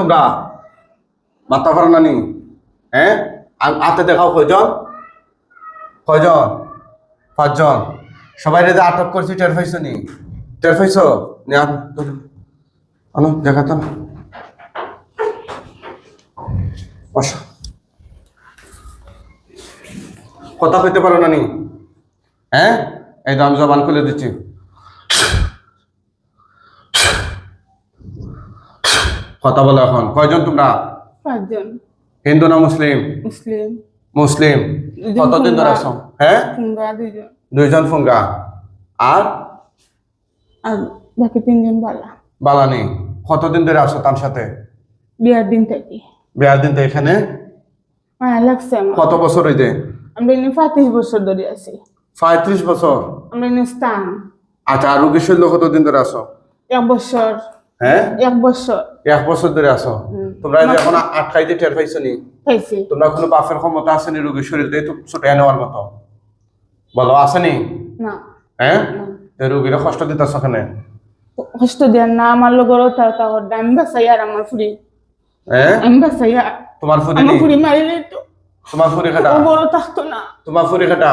তোমরা? মাথা ভাড়া নানি? হ্যাঁ? আতে দেখাও কয়জন? কয়জন? পাঁচজন। সবাই রে আটক করছি, টের পাইছো নি? টের পাইছো? আন দেখাতো কথা কইতে পারো নানি? হ্যাঁ? এই দাম জবান খুলে দিচ্ছি। কথা বলো এখন। কয়জন তোমরা? পাঁচজন। হিন্দু না মুসলিম? মুসলিম। মুসলিম। কতদিন ধরে। আছো? হ্যাঁ? ফুঙ্গা দুইজন। দুইজন ফুঙ্গা। আর? আর বাকি তিনজন বালা। বালানি কতদিন ধরে আছো তার সাথে? বিয়ার দিন থেকে। বিয়ার দিন তো এখানে? লাগছে আমার। কত বছর হইতে আমরা এনে পঁয়ত্রিশ বছর ধরে আছি। পঁয়ত্রিশ বছর? আমরা এনে স্থান। আচ্ছা আর রোগী শৈল্য কতদিন ধরে আছো? এক বছর। হ্যাঁ? এক বছর। এক বছর ধরে আছো। তোমরা যে এখন আটকাইতে টের পাইছো নি? পাইছি। তোমরা কোনো বাপের ক্ষমতা আসেনি রোগীর শরীর দিয়ে? তো ছুটে নেওয়ার মতো। বলো আসেনি না? হ্যাঁ? না। রোগীরা কষ্ট দিতেছ ওখানে? কষ্ট দেন না আমার লগর তা তা আমি বাসাই আর আমার ফুড়ি হ্যাঁ আমি বাসাই তোমার ফুরি আমার নি? মারিলে তো তোমার ফুরি খাটা? ও বড় থাকতো না। তোমার ফুরি খাটা?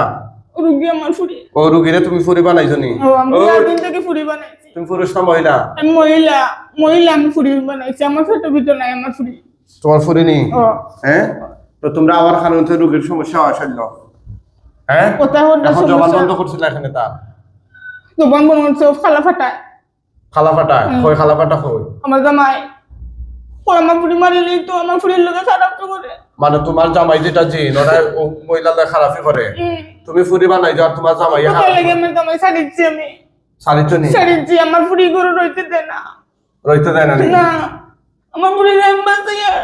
রুগী আমার ফুড়ি ও রুগীরে তুমি ফুরি বানাইছো নি? ও আমি দিন থেকে ফুড়ি বানাইছি। তুমি পুরুষ না মহিলা? আমি মহিলা। মহিলা আমি ফুড়ি বানাইছি। আমার ভিতর নাই আমার ফুড়ি তোমার ফুরি নি হ্যাঁ? তো তোমরা খানুতে রোগীর সমস্যা আসল হ্যাঁ? কোথায় হল এখন জবান বন্ধ করছিল এখানে তা দোকান বন হচ্ছে খালা ফাটায়। খালা ফাটা কই খালা ফাটা কই? আমার জামাই। আমার ফুড়ি মারিলেই তো আমার ফুড়ির লোকে খারাপ তো করে। মানে তোমার জামাই যেটা জি ওরা মহিলাদের খারাপই করে। তুমি ফুরি বানাই যাও তোমার জামাই কোথায় লেগে আমি জামাই ছাড়িচ্ছি আমি। সারিত নি? ছাড়িচ্ছি আমার ফুড়ি গরু রইতে দেয় না। রইতে দেয় না না আমার আমি বাঁচাই আর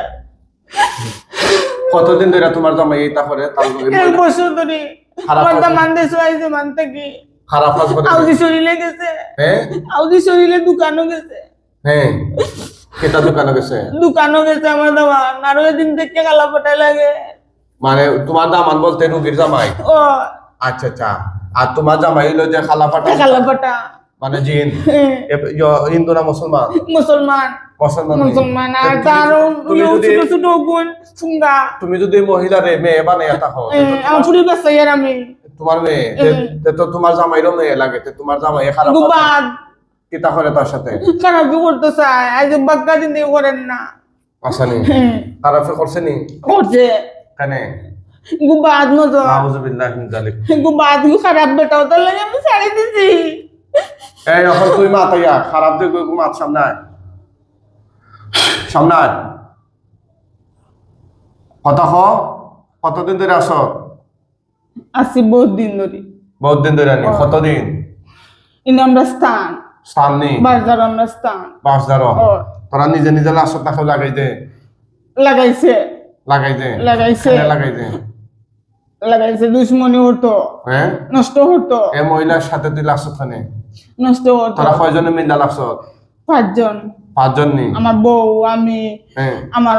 কতদিন ধরে তোমার জামাই এইটা করে তার লগে এক বছর ধরে। আমার আছে। দামান দেশ আইছে মান থেকে। খারাপ কাজ করে। আউদি শরীরে গেছে। হ্যাঁ আউদি শরীরে দোকানও গেছে। হ্যাঁ কেটা দোকানে গেছে? দোকানও গেছে আমার দামান আরও দিন থেকে গালা পাটাই লাগে। মানে তোমার দামান বলতে রুগীর জামাই? আচ্ছা আচ্ছা। আর তোমার জামাই যে খালা ফাটা গালা পাটা মানে জিন হিন্দু না মুসলমান? মুসলমান। মুসলমান আর তুমি- যদি ছোট ছোট গুণ ফুঙ্গা তুমি যদি মহিলারে মেয়ে বানাইয়া থাকো আমার আমি। তোমার মেয়ে তে- তে তো তোমার জামাইরও মেয়ে লাগে তোমার জামাই খারাপ গুবাদ কিতা করে তার সাথে? খারাপ করতে চায় আজ বাক্কা দিন করেন না। আসানি খারাপ করছে নি? করছে। কেন গুবাদ নজর নাউজুবিল্লাহ মিন জালিক গুবাদ গু খারাপ লাগে আমি ছাড়ি দিছি। এই এখন তুই মাতাইয়া খারাপ যে গো মাত সামনে আয়। সামনে আয়। কথা হ কতদিন ধরে আসো আসি বহুত দিন ধরে। বহুত দিন ধরে নি কতদিন? ইনি আমরা স্থান। স্থান নেই। বাজার আমরা স্থান। ও তোরা নিজে নিজে লাশত তাকে লাগাই দে। লাগাইছে। লাগাই দে লাগাইছে। কেনে লাগাই দে লাগাইছে দুশ্মনী হতো হ্যাঁ? নষ্ট হতো। এ মহিলার সাথে তুই লাশত খানে নষ্ট হতো। তোরা কয়জনে মিল্লা লাশত পাঁচজন। পাঁচজন নি? আমার বউ আমি হ্যাঁ। আমার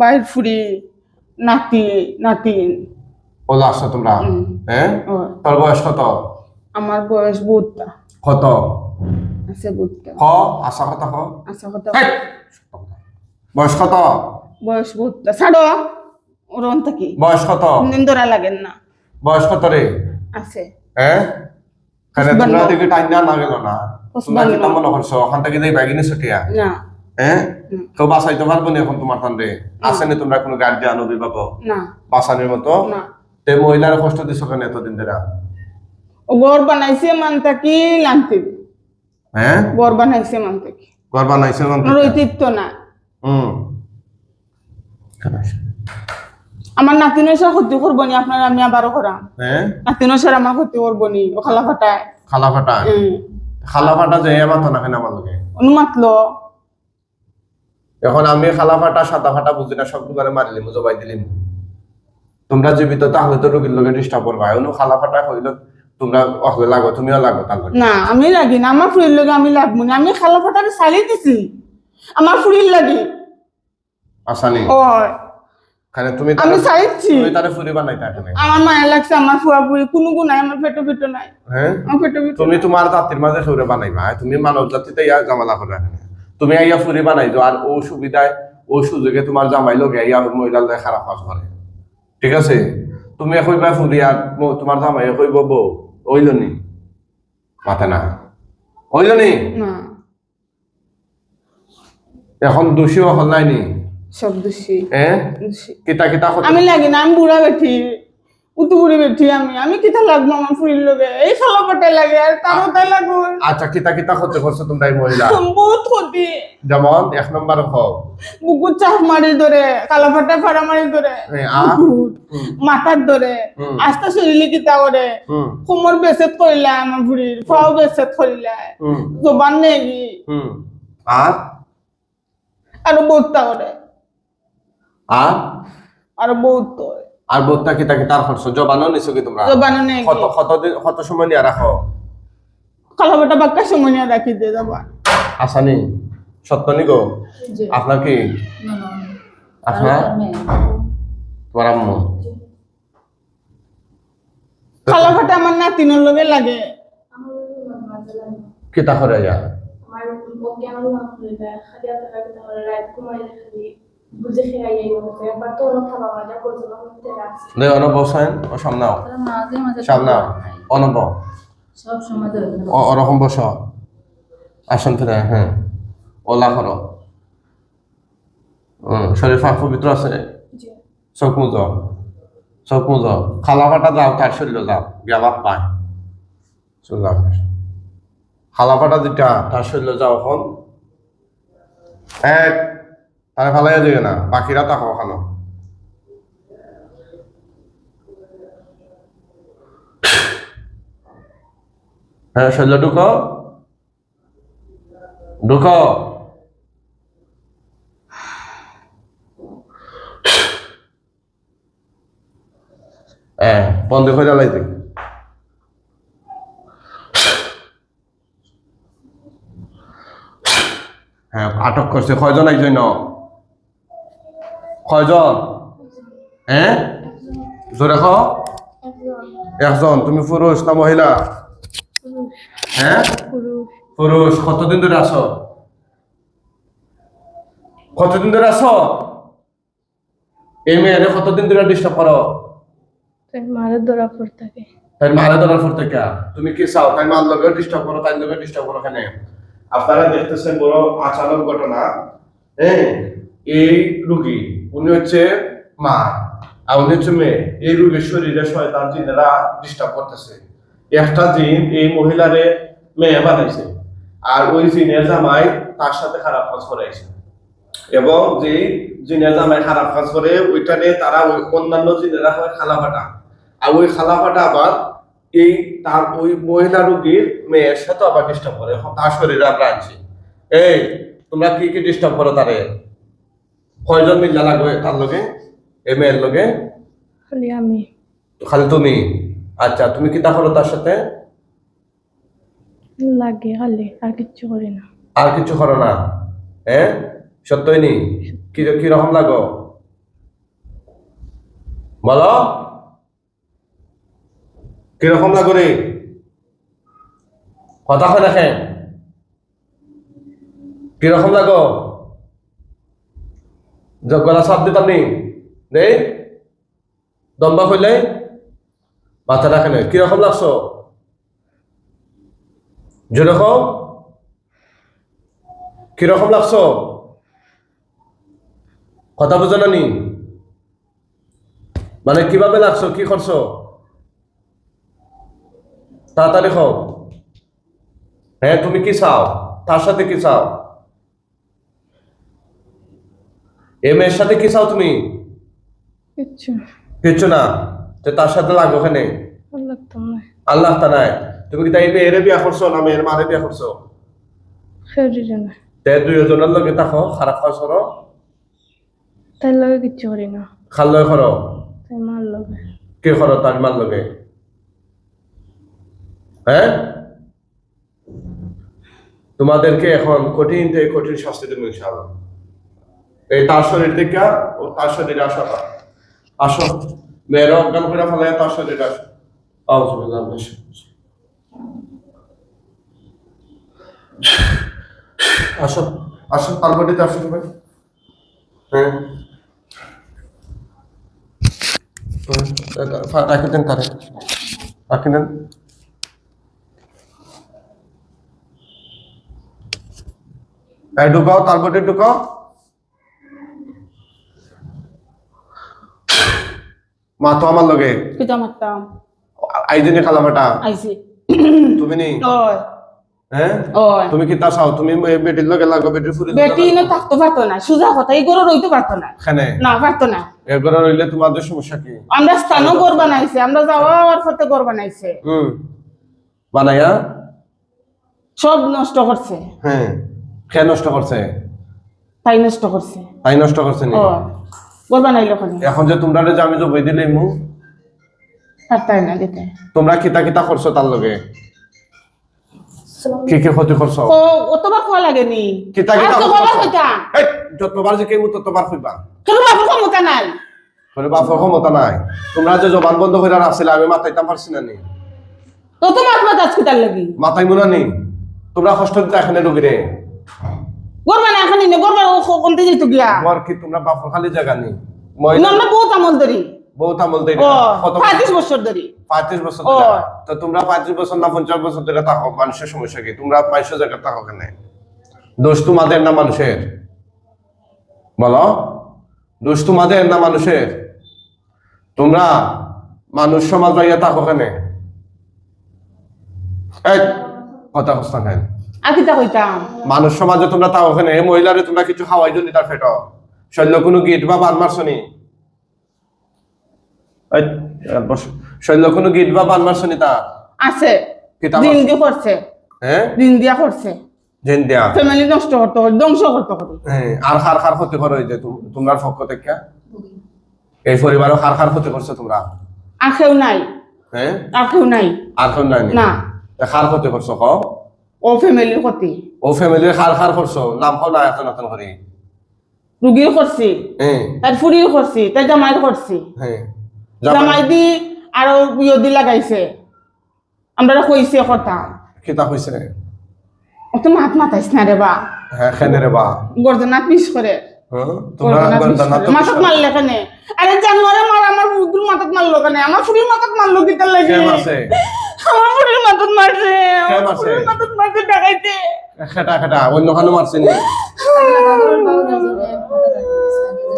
বাইর ফুরি নাতি নাতিন ও লাশ তোমরা। হ্যাঁ? তোর বয়স কত? আমার বয়স বুটটা কত? আছে বুটটা ক? আশা কথা ক। কথা। বয়স কত? বয়স বুটটা ছাড়ো। ওর অন্ত কি বয়স কত? নিন্দরা লাগেন না। বয়স কত রে? আছে। হ্যাঁ কেন তোমরা দিকে টাইম না না গেল। না তোমরা কি পঁচপান্ন। মনে করছ ওখান থেকে যে ব্যাগিনি ছুটিয়া? না। হ্যাঁ হুম। কেউ বাঁচাইতে পারব না এখন তোমার তান্ডে আসেনি তোমরা কোনো গার্জিয়ান অভিভাবক না। বাঁচানোর মতো? না। তে মহিলার কষ্ট দিছ কেন এতদিন ধরে ঘর বানাইছে মান থাকি লানতে। হ্যাঁ ঘর বানাইছে মান থাকি। ঘর বানাইছে আমার ঐতিহ্য না হুম আমার নাতিনের সাথে ক্ষতি করব নি আপনার আমি আবারও করাম। হ্যাঁ? নাতিনের সাথে আমার ক্ষতি করব নি ও খালা ফাটায়। খালা ফাটা খালা ফাটা যে না কেন আমার লগে। অনুমাতলো এখন আমি খালা ফাটা সাদা ফাটা বুঝি না সব দোকানে মারিলিম জবাই দিলিম তোমরা জীবিত তাহলে তো রোগীর লগে ডিস্টার্ব করবা অনু খালা ফাটা হইল তোমরা অহলে লাগো তুমিও লাগো তার লগে। না আমি লাগি না আমার ফুরির লগে আমি লাগবো না আমি খালা ফাটারে চালি দিছি। আমার ফুরির লাগি। আসানি। ও খানে তুমি আমি চাইছি। তুমি তারে ফুরি বানাইতা এখানে। আমার লাগছে আমার ফুয়া ফুরি কোনো নাই আমার পেটো পেটো নাই। হ্যাঁ? আমার পেটো পেটো তুমি তোমার জাতির মাঝে সৌরে বানাইবা তুমি মানব জাতিতে ইয়া জামালা করে এখানে। তুমি আইয়া ফুরি আর ও সুবিধায় ওই সুযোগে তোমার জামাই লোক আর মহিলার খারাপ কাজ করে। ঠিক আছে? তুমি কইবা ফুরিয়া ম- তোমার জামাই কইব বউ ওইল নি মাথা না। ওইল নি। এখন দোষীও হল নাই নি? সব দোষী। এ? কিতা কিতা আমি লাগি না আমি বুড়া বেঠি। উতু বুড়ি বেঠি আমি। আমি কিতা লাগবো আমার ফুরির লগে? এই খালা পাটাই লাগে আর তারও তাই লাগবো আচ্ছা কিতা কিতা করতে করছ তোমরা এই মহিলা বহুত ক্ষতি যেমন এক নম্বর হোক বুকুর চাপ মারি ধরে কালা ফাটা ফাড়া মারি ধরে মাথার ধরে আস্তে শরীরে কিতা করে কোমর বেসেত করিলা আমার ভুড়ির ফাও বেসেত করিলা জবান নেগি। আর আরও বহুতটা করে আর? আরও বহুত আর বোধটা কিতা কিতার করছ জবানও নিছো কি তোমরা? জবানও নেগি কত কত কত সময় নিয়ে রাখো কালা ফাটা বাক্কা সময় নিয়ে রাখি দিয়ে জবান। আসানি সত্য নি গো? আপনার কি? না না আপনার তোমার আম্মু? কালা ফাটা আমার নাতিনের লগে লাগে। লাগে। কিতা করে যা আমার ওকে আমার মা করে দেয় খালি তাহলে রাত ঘুমাইলে খালি। অনব বসেন ও সামনাও তারা মাঝে মাঝে সামনাও অনব। সব সময় ধরে ধরে ও ওরকম বস। আসন ফিরে হ্যাঁ। ওলা করো। শরীর ফাঁক পবিত্র আছে? জি। চোখ মুজ। চোখ মুজ। খালা ফাটা যাও তার শরীরে যাও। গেলাপ পায়। চলে যাও। খালা ফাটা যেটা তার শরীরে যাও এখন। এক। তারে ফালাই যাবে না, বাকিরা তাকো ওখানো হ্যাঁ শরীরে ঢুকো। ঢুকো। হ্যাঁ বন্ধ করে লাইতে হ্যাঁ আটক করছে। কয়জন একজন কয়জন? হ্যাঁ জোরে খ একজন। তুমি পুরুষ না মহিলা? হ্যাঁ পুরুষ। কতদিন ধরে আছো? কতদিন ধরে আছো? এই মেয়েরে কতদিন ধরে ডিস্টার্ব করো? মারের ধরা পড় থাকে। তাই মারা ধরার পর থেকে। তুমি কি চাও? তাই মার লগে ডিস্টার্ব করো তাই লগে ডিস্টার্ব করো কেন? আপনারা দেখতেছেন বড় আচানক ঘটনা। হ্যাঁ এই রুগী। উনি হচ্ছে মা আর উনি হচ্ছে মেয়ে। এই রুগীর শরীরে শয়তান জিনেরা ডিস্টার্ব করতেছে। একটা জিন এই মহিলারে মেয়ে বানাইছে আর ওই জিনের জামাই তার সাথে খারাপ কাজ করাইছে। এবং যে জিনের জামাই খারাপ কাজ করে, ওইটা নিয়ে তারা ওই অন্যান্য জিনেরা হয় খালাফাটা আর ওই খালাফাটা আবার এই তার ওই মহিলা রোগীর মেয়ের সাথে আবার ডিস্টার্ব করে। তার শরীরে আমরা আনছি। এই, তোমরা কি কি ডিস্টার্ব করো তারে? কয়জন মিল্লা লাগবে তার লগে এই মেয়ের লগে? খালি আমি। খালি তুমি? আচ্ছা তুমি কি করো তার সাথে? লাগে খালি আর কিচ্ছু করি না। আর কিছু করো না? হ্যাঁ সত্যই নি? কি কীরকম লাগো? বলো। কীরকম লাগো রে? কথা হয় দেখেন কীরকম লাগো? গলা চাপ দিতাম নি? দেই। দম্বা হইলে মাথা রাখেন কীরকম লাগছো? যেরকম কীরকম লাগছো? কথা বুঝো না নি? মানে কীভাবে লাগছো? কি করছ? তাড়াতাড়ি হ্যাঁ তুমি কি চাও? তার সাথে কি চাও? এ মেয়ের সাথে কি চাও তুমি? কিচ্ছু। কিচ্ছু না? তো তার সাথে লাগো ওখানে? আল্লাহ তা নাই। তুমি কি তাই মেয়েরে বিয়া করছ না মেয়ের মারে বিয়া করছ? তে দুইজনের লগে থাকো খারাপ কাজ করো। তাই লাগে কিচ্ছু করি না। খাল্লয় করো? তাই মার লগে। কে করো তার মার লগে? হ্যাঁ? তোমাদেরকে এখন কঠিন থেকে কঠিন শাস্তি দেবো ইনশাআল্লাহ। এই তার শরীর থেকে ও তার শরীরে আসো আসো মেয়েরা অজ্ঞান করে ফেলে তার শরীরে আসো। আসো আসো তার বডিতে আসো সবাই। হ্যাঁ। রাখি দেন তারে। রাখি দেন। ঢুকাও তারপরে ঢুকাও। মা তো আমার লগে। কিতা মারতাম আইদিনে খালামাটা আইছি তুমি নি? ওই হ্যাঁ? তুমি কি তা চাও? তুমি বেটির লগে লাগো বেটির ফুরি বেটি না থাকতে পারতো না সুজা কথা এই গরু রইতে পারতো না। এখানে না পারতো না। এগুলো রইলে তোমাদের সমস্যা কি? আমরা স্থানও গড় বানাইছে আমরা যাওয়ার পথে গড় বানাইছে। হুম। বানাইয়া? সব নষ্ট করছে। হ্যাঁ। খেয়ে নষ্ট করছে? তাই নষ্ট করছে। তাই নষ্ট করছে নি? এখন যে তোমরা যে আমি জবাই দিলে মু? পারতাই না দিতে। তোমরা কিতা কিতা করছ তার লগে? কি কি ক্ষতি করছ? ও অতবার লাগেনি। কিতা কিতা তো করছ? এই, যতবার যে কেমু ততবার কইবা কেন বাবার ক্ষমতা নাই। তোর বাপের ক্ষমতা নাই। তোমরা যে জবান বন্ধ করে রাখছিলে আমি মাথাইতাম পারছি না নি? তত মাত মাত আজকে তার লাগি। মাথায় মুনা নি তোমরা কষ্ট দিতে এখানে রুগীরে এখন নে গড় ও যেত গিয়া? তোমার কি তোমরা বাপর খালি জায়গা নি মই না, আমরা বহুত আমল ধরি। বহুত আমল কত পঁয়ত্রিশ বছর ধরি। পঁয়ত্রিশ বছর ও। তো তোমরা পঁয়ত্রিশ বছর না পঞ্চাশ বছর ধরে থাকো মানুষের সমস্যা কি? তোমরা পাঁচশো জায়গা থাকো কেন? দোষ তোমাদের না মানুষের? বলো। দোষ তোমাদের না মানুষের? তোমরা মানুষ সমাজ বাইয়া থাকো কেন? কথা কস্তা কেন? আকিতা কইতাম মানুষ সমাজে তোমরা কেন এই মহিলারে তোমরা কিছু খাওয়াই জন্য তার ফেটো। শৈল্য কোনো গিট বা বান মারছনি শৈল্য কোনো গিট বা বান মারছনি তা আছে। দিন দিয়ে করছে হ্যাঁ? দিন দিয়া করছে জেন দিয়া? ফ্যামিলি নষ্ট করতে হবে ধ্বংস করতে হবে। হ্যাঁ, আর খার খার ক্ষতি করো যে তোম- তোমরার পক্ষ থেকে। এই পরিবারও খার খার ক্ষতি করছ তোমরা? আখেও নাই। হ্যাঁ? আখেও নাই। আর কোন নাই না? খার ক্ষতি করছ ক ও ফ্যামিলির ক্ষতি ও ফ্যামিলির খার খার করছ নাম খাও না এত নতুন করে রুগীর করছি হ্যাঁ তার ফুরির করছি তার জামাইয়ের করছি হ্যাঁ জামাই দি আরও ইয়ে দি লাগাইছে। আমরা কইছে কথা। কিতা হয়েছে ও তো মাত মাতাইস না রে বা। হ্যাঁ খেনে রে বা? গর্দনা পিস করে। মাথাত মারলে কেনে? আরে জানুয়ারে মার আমার মাথাত মারলো কেনে? আমার ফুরির মাথাত মারলো কিতার লাগে। আমার ফুরির মাথাত মারছে আমার মারছে? ফুরির মাথাত মারছে ডাকাইতে খেটা খেটা অন্য খানো মারছে নি।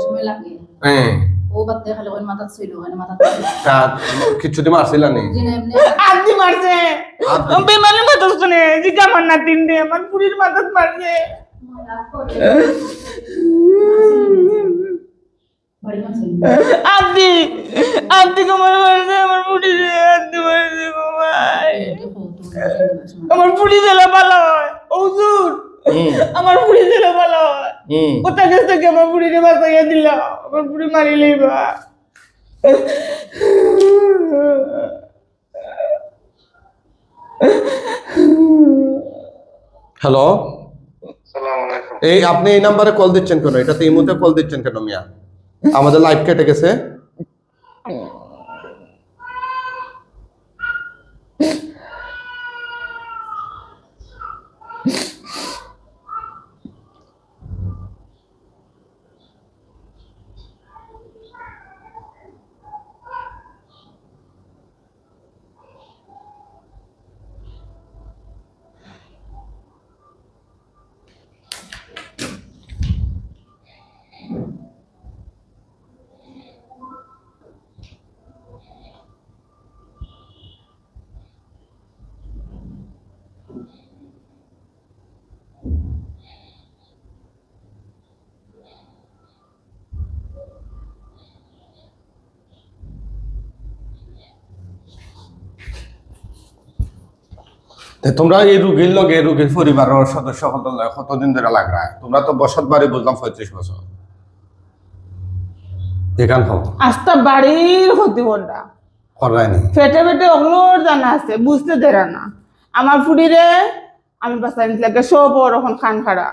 সময় লাগে হ্যাঁ। ও বাদে খালি ওই মাথা ছিল ওখানে মাথা তা কিছুদিন মারছিল নি? আদি মারছে। আদি? বেমানের মাথাত শুনে জিগা আমার নাতিন দে আমার ফুরির মাথাত মারছে। আদি আদি আমার মারছে আমার মারছে গোমাই আমার ফুরি দিলে ভালো হয়। ওজুর আমার ফুরি দিলে ভালো হয়। কাছ থেকে আমার বুড়ি রে বাঁচাইয়া দিল। আমার বুড়ি মারি লইবা। হ্যালো? এই আপনি এই নাম্বারে কল দিচ্ছেন কেন? এটাতে এই মুহূর্তে কল দিচ্ছেন কেন মিয়া? আমাদের লাইভ কেটে গেছে। তোমরা এই রুগীর লগে রুগীর পরিবারের সদস্য কতদিন ধরে লাগরা তোমরা তো বসত বাড়ি বুঝলাম পঁয়ত্রিশ বছর। এখান হোক আস্তা বাড়ির ক্ষতি কোনটা? করায়নি ফেটে ফেটে জানা আছে বুঝতে দেরা না। আমার ফুড়ি রে আমি বাসায় লাগে সব ওরকম খান খাড়া।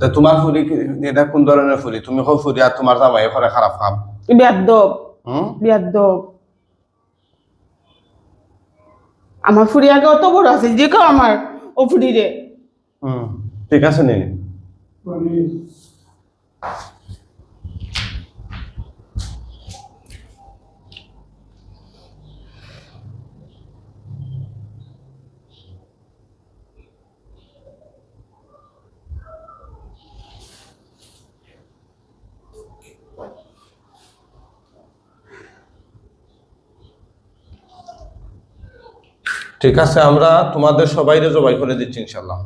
তা তোমার কি- এটা কোন ধরনের ফুলি তুমি কো ফুলি আর তোমার জামাই করে খারাপ কাম। বিয়াদ্দব বিয়াদ্দব আমার ফুড়ি আগে অত বড় আছে যে কেউ আমার ও ফুড়ি রে হুম ঠিক আছে নি ঠিক আছে আমরা তোমাদের সবাইকে জবাই করে দিচ্ছি ইনশাল্লাহ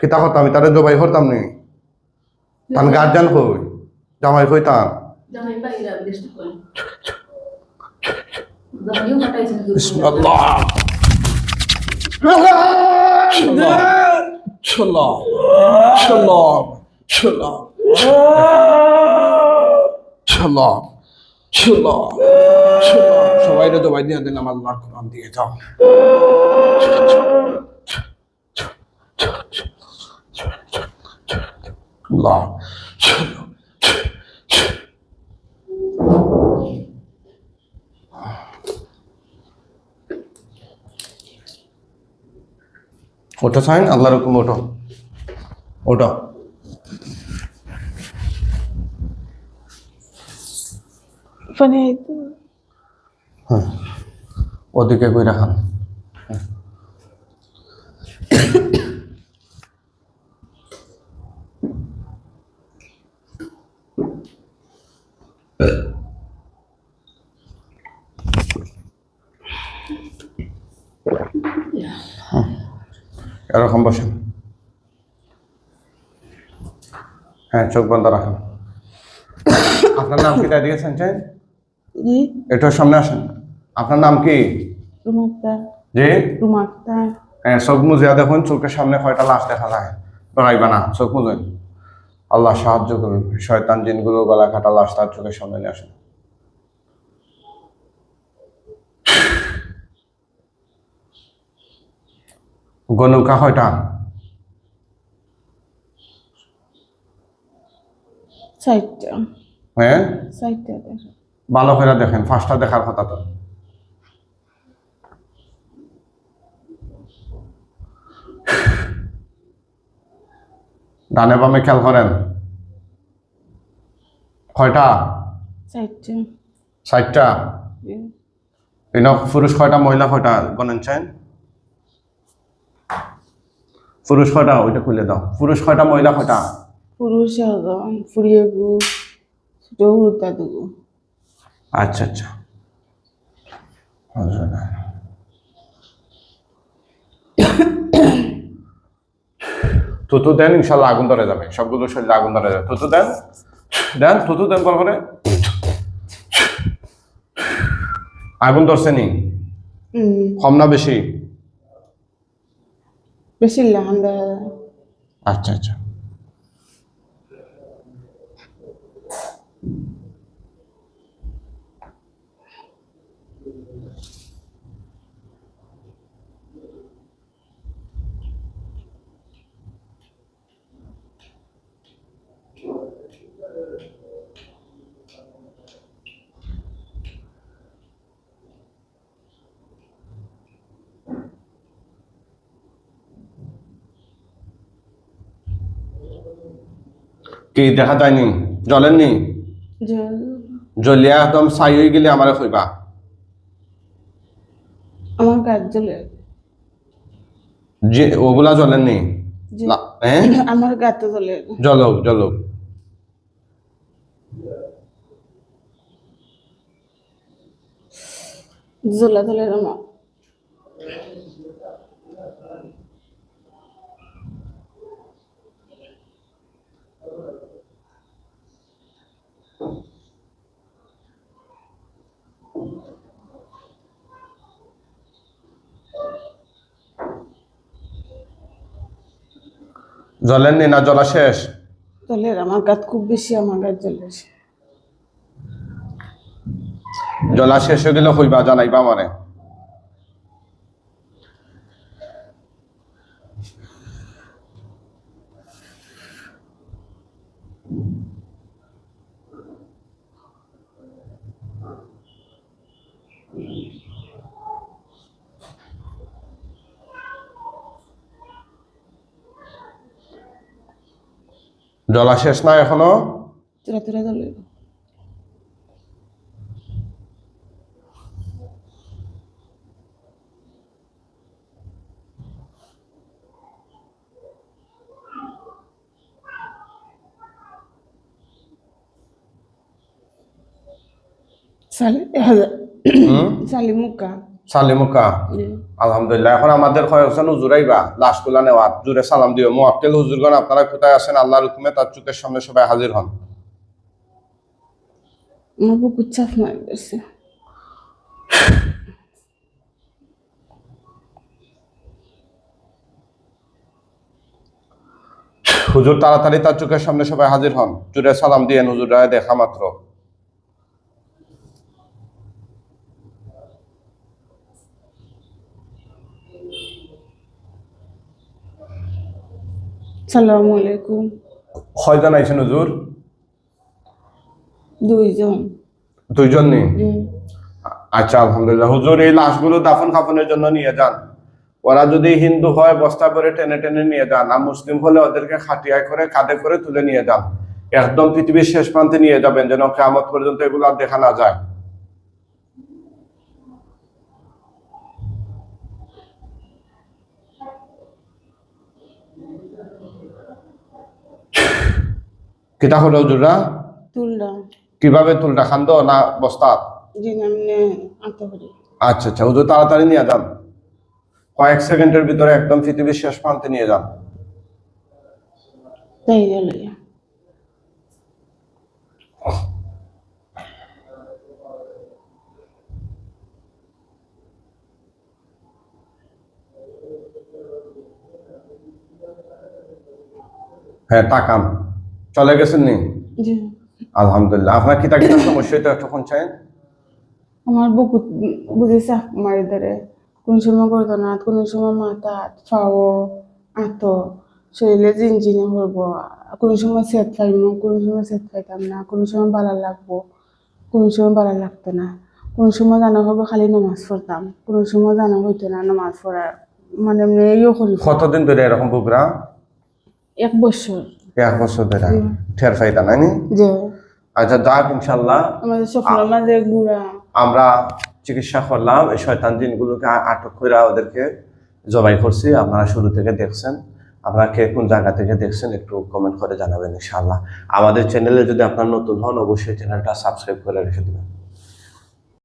কিতা করতাম আমি তারে জবাই করতাম নি? তান গার্জান কই? জামাই কই তান? বাইরা বিদেশ করেন জামাইও কাটাইছেন দূর করে। বিসমিল্লাহ শাল্লাহ শাল্লাহ শাল্লাহ শাল্লাহ শাল্লাহ শাল্লাহ সবাই রে জবাই দিয়ে দিলাম আল্লাহ কোরআন দিয়ে যাও আল্লাহ সাইন আল্লাহর হুকুম ওঠো। আইতো হ্যাঁ। ওদিকে কই রাখান এরকম বসেন। হ্যাঁ চোখ বন্ধ রাখেন। আপনার নাম কি দাঁড়িয়ে শুনছেন জি একটু সামনে আসেন। আপনার নাম কি? রুমা আক্তার। জি? রুমা আক্তার। হ্যাঁ চোখ মুজিয়া দেখুন চোখের সামনে কয়টা লাশ দেখা যায়। ডরাইবা না চোখ মুজেন। আল্লাহ সাহায্য করুন শয়তান জিনগুলো গলা কাটা লাশ তার চোখের সামনে নিয়ে আসেন। গনৌকা কয়টা? চারটা। হ্যাঁ? চারটা ভালো করে দেখেন ফার্স্টটা দেখার কথা তো। ডানে বামে খেয়াল করেন। কয়টা? ষাটটা। পুরুষ কয়টা মহিলা কয়টা গণেন চাইন? পুরুষ কয়টা ওইটা খুলে দাও। পুরুষ কয়টা মহিলা কয়টা? পুরুষ ফুরিয়ে গু ছোট আচ্ছা আচ্ছা। তুতু দেন ইনশাল্লাহ আগুন ধরে যাবে। সবগুলো শরীরে আগুন ধরে যাবে। তুতু দেন। দেন তুতু দেন বল করে আগুন ধরছে নি? কম না বেশি? বেশি আচ্ছা আচ্ছা। কি দেখা যায়নি? জলের নি জল জলিয়া একদম ছাই হয়ে গেলে আমারে কইবা আমার গাছ জ্বলে। যে ওগুলা জলের নি জি। না, হ্যাঁ আমার গাতে জ্বলে। জলক জলক জ্বলা জ্বলে আমার জলের নি না জলা শেষ? জলের আমার গাত খুব বেশি আমার গাছ জ্বলে জলা শেষ হয়ে গেলে হইবা জানাইবা আমারে জলা শেষ না এখনও তুরা তুরা জ্বলে সালি হুম সালিমুকা। আলহামদুলিল্লাহ এখন আমাদের কয়েকজন হুজুর আইবা লাশগুলা নেওয়ার। জুড়ে সালাম দিও। মোয়াক্কেল হুজুরগণ আপনারা কোথায় আছেন? আল্লাহর হুকুমে তার চোখের সামনে সবাই হাজির হন। হুজুর তাড়াতাড়ি তার চোখের সামনে সবাই হাজির হন। জুড়ে সালাম দিয়েন হুজুর রায় দেখা মাত্র। সালামু আলাইকুম। কয়জন আইছেন হুজুর দুইজন। দুইজন নেই আচ্ছা আলহামদুলিল্লাহ। হুজুর এই লাশগুলো দাফন কাফনের জন্য নিয়ে যান। ওরা যদি হিন্দু হয় বস্তা করে টেনে টেনে নিয়ে যান। আর মুসলিম হলে ওদেরকে খাটিয়ায় করে কাঁধে করে তুলে নিয়ে যান। একদম পৃথিবীর শেষ প্রান্তে নিয়ে যাবেন যেন কেমত পর্যন্ত এগুলো আর দেখা না যায়। কিতা হলো হুজুররা তুললাম কীভাবে তুলটা খান্দ না বস্তাত? জি নামনে আনতে পারি আচ্ছা আচ্ছা হুজুর তাড়াতাড়ি নিয়ে যান। কয়েক সেকেন্ডের ভিতরে একদম পৃথিবীর শেষ প্রান্তে নিয়ে যান। তাই গেলে হ্যাঁ তাকান। চলে গেছেন নি? আলহামদুলিল্লাহ। আপনার কিতা কিতা সমস্যা এটা তখন চাই। আমার বুকু বুঝে চাপ মারি ধরে কোন সময় গর্দনাথ কোন সময় মাথা ফাও আত শরীরে জিনজিনে করব কোন সময় সেট পাইম কোন সময় সেট পাইতাম না। কোন সময় বালা লাগবো কোন সময় বালা লাগতো না। কোন সময় জানা হব খালি নামাজ পড়তাম। কোন সময় জানা হইতো না নামাজ পড়ার। মানে এমনি ইয়ে করি। কতদিন ধরে এরকম বুকরা এক বছর। এক বছর ধরে ঠের ফাইতা নাই? আচ্ছা যাক ইনশাল্লাহ আমরা চিকিৎসা করলাম এই শয়তান জিনগুলোকে আটক করে ওদেরকে জবাই করছি। আপনারা শুরু থেকে দেখছেন। আপনারা কে কোন জায়গা থেকে দেখছেন একটু কমেন্ট করে জানাবেন ইনশাআল্লাহ। আমাদের চ্যানেলে যদি আপনার নতুন হন অবশ্যই চ্যানেলটা সাবস্ক্রাইব করে রেখে দেবেন।